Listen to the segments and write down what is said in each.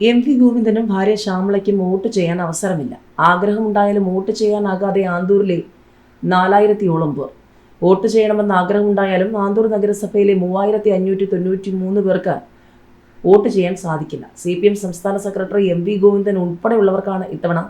M V ഗോവിന്ദനും ഭാര്യ ശ്യാമളയ്ക്കും vote ചെയ്യാൻ അവസരമില്ല. ആഗ്രഹമുണ്ടായാലും vote ചെയ്യാനാകാതെ ആന്തൂരിലെ നാലായിരത്തിയോളം പേർ. വോട്ട് ചെയ്യണമെന്ന് ആഗ്രഹമുണ്ടായാലും ആന്തൂർ നഗരസഭയിലെ മൂവായിരത്തി അഞ്ഞൂറ്റി തൊണ്ണൂറ്റി മൂന്ന് പേർക്ക് വോട്ട് ചെയ്യാൻ സാധിക്കില്ല. സി പി എം സംസ്ഥാന സെക്രട്ടറി എം വി ഗോവിന്ദൻ ഉൾപ്പെടെയുള്ളവർക്കാണ് ഇത്തവണ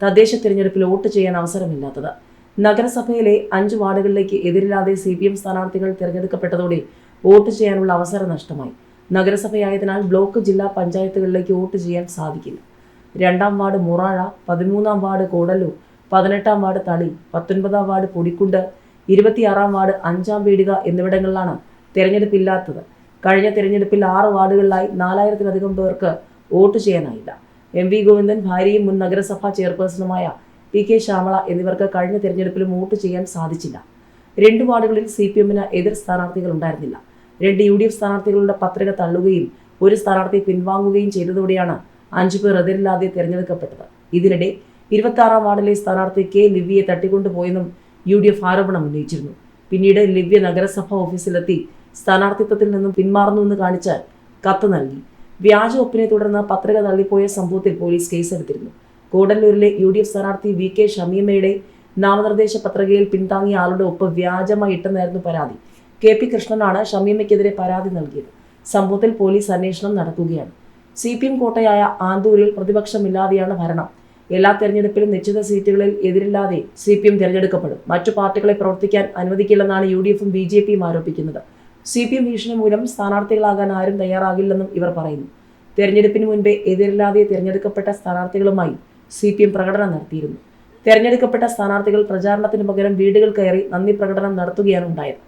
തദ്ദേശ തിരഞ്ഞെടുപ്പിൽ വോട്ട് ചെയ്യാൻ അവസരമില്ലാത്തത്. നഗരസഭയിലെ അഞ്ച് വാർഡുകളിലേക്ക് എതിരില്ലാതെ സി പി എം സ്ഥാനാർത്ഥികൾ തിരഞ്ഞെടുക്കപ്പെട്ടതോടെ വോട്ട് ചെയ്യാനുള്ള അവസരം നഷ്ടമായി. നഗരസഭയായതിനാൽ ബ്ലോക്ക് ജില്ലാ പഞ്ചായത്തുകളിലേക്ക് വോട്ട് ചെയ്യാൻ സാധിക്കില്ല. രണ്ടാം വാർഡ് മുറാഴ പതിമൂന്നാം വാർഡ് കോടല്ലൂർ പതിനെട്ടാം വാർഡ് തളി പത്തൊൻപതാം വാർഡ് പൊടിക്കുണ്ട് ഇരുപത്തിയാറാം വാർഡ് അഞ്ചാം വീടുക എന്നിവിടങ്ങളിലാണ് തെരഞ്ഞെടുപ്പില്ലാത്തത്. കഴിഞ്ഞ തെരഞ്ഞെടുപ്പിൽ ആറ് വാർഡുകളിലായി നാലായിരത്തിലധികം പേർക്ക് വോട്ട് ചെയ്യാനായില്ല. എം വി ഗോവിന്ദൻ ഭാര്യയും മുൻ നഗരസഭാ ചെയർപേഴ്സണുമായ പി കെ ശ്യാമള എന്നിവർക്ക് കഴിഞ്ഞ തിരഞ്ഞെടുപ്പിലും വോട്ട് ചെയ്യാൻ സാധിച്ചില്ല. രണ്ട് വാർഡുകളിൽ സി പി എമ്മിന് എതിർ സ്ഥാനാർത്ഥികൾ ഉണ്ടായിരുന്നില്ല. രണ്ട് യു ഡി എഫ് സ്ഥാനാർത്ഥികളുടെ പത്രിക തള്ളുകയും ഒരു സ്ഥാനാർത്ഥി പിൻവാങ്ങുകയും ചെയ്തതോടെയാണ് അഞ്ചു പേർ എതിരില്ലാതെ തിരഞ്ഞെടുക്കപ്പെട്ടത്. ഇതിനിടെ ഇരുപത്തി വാർഡിലെ സ്ഥാനാർത്ഥി കെ ലിവ്യയെ തട്ടിക്കൊണ്ടുപോയെന്നും യു ഡി എഫ് ആരോപണം ഉന്നയിച്ചിരുന്നു. പിന്നീട് ലിവ്യ നഗരസഭാ ഓഫീസിലെത്തി സ്ഥാനാർത്ഥിത്വത്തിൽ നിന്നും പിന്മാറുന്നുവെന്ന് കാണിച്ച് കത്ത് നൽകി. വ്യാജ ഒപ്പിനെ തുടർന്ന് പത്രിക തള്ളിപ്പോയ സംഭവത്തിൽ പോലീസ് കേസെടുത്തിരുന്നു. കൂടല്ലൂരിലെ യു ഡി എഫ് സ്ഥാനാർത്ഥി വി കെ ഷമീമയുടെ നാമനിർദ്ദേശ പത്രികയിൽ പിന്താങ്ങിയ ആളുടെ ഒപ്പ് വ്യാജമായി ഇട്ടെന്നായിരുന്നു പരാതി. കെ പി കൃഷ്ണനാണ് ഷമീമയ്ക്കെതിരെ പരാതി നൽകിയത്. സംഭവത്തിൽ പോലീസ് അന്വേഷണം നടക്കുകയാണ് സി പി എം കോട്ടയായ ആന്തൂരിൽ പ്രതിപക്ഷമില്ലാതെയാണ് ഭരണം. എല്ലാ തെരഞ്ഞെടുപ്പിലും നിശ്ചിത സീറ്റുകളിൽ എതിരില്ലാതെ സി പി എം തിരഞ്ഞെടുക്കപ്പെടും. മറ്റു പാർട്ടികളെ പ്രവർത്തിക്കാൻ അനുവദിക്കില്ലെന്നാണ് യു ഡി എഫും ബി ജെ പിയും ആരോപിക്കുന്നത്. സി പി എം ഭീഷണി മൂലം സ്ഥാനാർത്ഥികളാകാൻ ആരും തയ്യാറാകില്ലെന്നും ഇവർ പറയുന്നു. തെരഞ്ഞെടുപ്പിന് മുൻപേ എതിരില്ലാതെ തിരഞ്ഞെടുക്കപ്പെട്ട സ്ഥാനാർത്ഥികളുമായി സി പി എം പ്രകടനം നടത്തിയിരുന്നു. തെരഞ്ഞെടുക്കപ്പെട്ട സ്ഥാനാർത്ഥികൾ പ്രചാരണത്തിന് പകരം വീടുകൾ കയറി നന്ദി പ്രകടനം നടത്തുകയാണ് ഉണ്ടായത്.